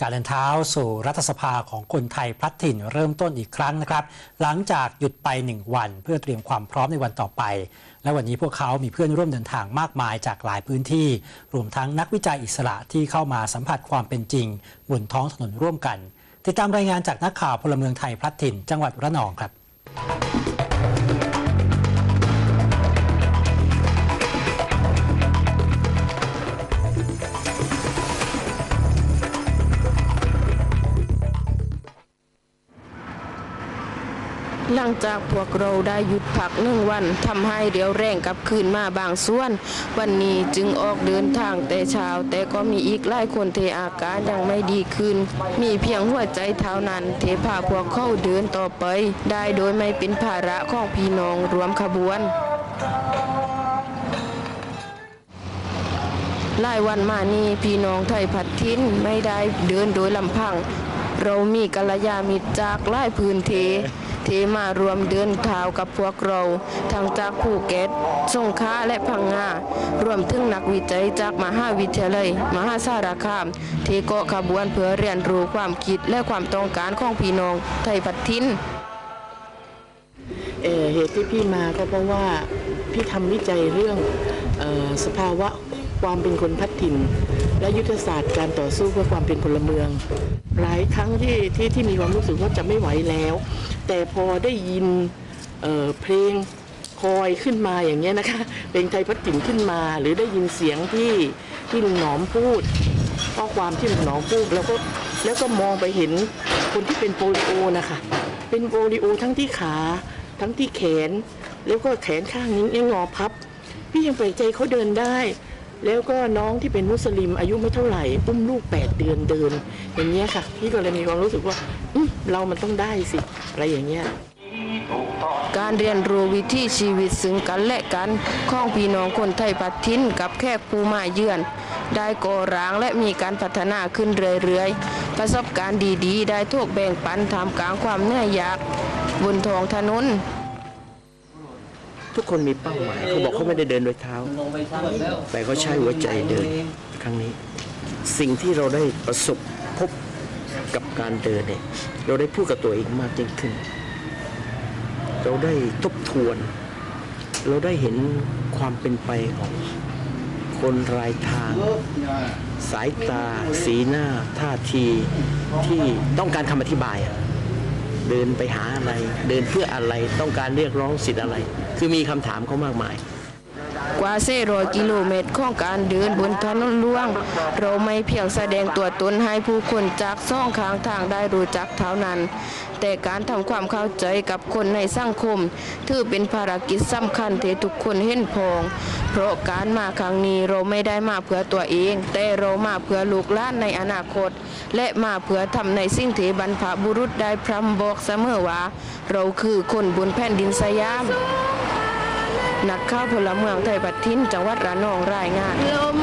การเดินเท้าสู่รัฐสภาของคนไทยพลัดถิ่นเริ่มต้นอีกครั้งนะครับ หลังจากหยุดไปหนึ่งวัน เพื่อเตรียมความพร้อมในวันต่อไป และวันนี้พวกเขามีเพื่อนร่วมเดินทางมากมายจากหลายพื้นที่ รวมทั้งนักวิจัยอิสระที่เข้ามาสัมผัสความเป็นจริง บนท้องถนนร่วมกัน ติดตามรายงานจากนักข่าวพลเมืองไทยพลัดถิ่น จังหวัดระนองครับ หลังจากพวกเราได้หยุดพักหนึ่งวันทำให้เรียวแรงกลับคืนมาบางส่วน วันนี้จึงออกเดินทางแต่เช้า แต่ก็มีอีกหลายคนเทอาการยังไม่ดีขึ้น มีเพียงหัวใจเท่านั้น เทพาพวกเข้าเดินต่อไป ได้โดยไม่เป็นภาระของพี่น้องรวมขบวนหลายวันมานี้พี่น้องไทยพัดทิ้นไม่ได้เดินโดยลำพัง เรามีกัลยาณมิตรจากหลายพื้นที่ ที่มารวมเดินเท้ากับพวกเราทั้งจากภูเก็ตสงขลาและพังงารวมถึงนักวิจัยจากมหาวิทยาลัย มหาสารคามเทเกาะขบวนเพื่อเรียนรู้ความคิดและความต้องการของพี่น้องไทยพัดทิ้นเเหตุที่พี่มาก็เพราะว่าพี่ทำวิจัยเรื่องออสภาวะความเป็นคนพัดถิ่น และยุทธศาสตร์การต่อสู้เพื่อความเป็นพลเมือง หลายครั้งที่ที่ที่มีความรู้สึกว่าจะไม่ไหวแล้ว แต่พอได้ยินเเพลงคอยขึ้นมาอย่างเงี้ยนะคะเพลงไทยพัดถิ่นขึ้นมา หรือได้ยินเสียงที่ที่ลุงหนอมพูดข้อความที่ลุงหนอมพูดแล้วก็แล้วก็มองไปเห็นคนที่เป็นโปลิโอนะคะเป็นโปลิโอทั้งที่ขาทั้งที่แขน แล้วก็แขนข้างนี้ยังงอพับ พี่ยังแปลกใจเขาเดินได้ แล้วก็น้องที่เป็นมุสลิมอายุไม่เท่าไหร่อุ้มลูก 8 เดือนเดิน อย่างเงี้ยค่ะ พี่ก็เลยมีความรู้สึกว่าอืมเรามันต้องได้สิ อะไรอย่างเงี้ยการเรียนรู้วิถีชีวิตซึ่งกันและกันของพี่น้องคนไทยพัดทิ้นกับแขกผู้มาเยือน ได้ก่อร้างและมีการพัฒนาขึ้นเรื่อยๆ ประสบการณ์ดีๆ ได้ถูกแบ่งปันทำกลางความเหนื่อยยาก บนท้องถนน ทุกคนมีเป้าหมายเขาบอกเขาไม่ได้เดินโดยเท้า แต่เขาใช้หัวใจเดินครั้งนี้ สิ่งที่เราได้ประสบพบกับการเดินเนี่ยเราได้พูดกับตัวเองมากยิ่งขึ้น เราได้ทบทวน เราได้เห็นความเป็นไปของคนรายทาง สายตา สีหน้า ท่าทีที่ต้องการคำอธิบายอะ เดินไปหาอะไร เดินเพื่ออะไรต้องการเรียกร้องสิทธิ์อะไร คือมีคำถามเขามากมาย กว่า400กิโลเมตรของการเดินบนถนนหลวง เราไม่เพียงแสดงตัวตนให้ผู้คนจากซ่องข้างทางได้รู้จักเท่านั้น แต่การทำความเข้าใจกับคนในสังคม ถือเป็นภารกิจสำคัญที่ทุกคนเห็นพ้อง เพราะการมาครั้งนี้เราไม่ได้มาเพื่อตัวเอง แต่เรามาเพื่อลูกหลานในอนาคต และมาเพื่อทำในสิ่งที่บรรพบุรุษได้พร่ำบอกเสมอว่า เราคือคนบนแผ่นดินสยาม นักข่าวพลเมืองไทยปัดทินจังหวัดระนองรายงานลม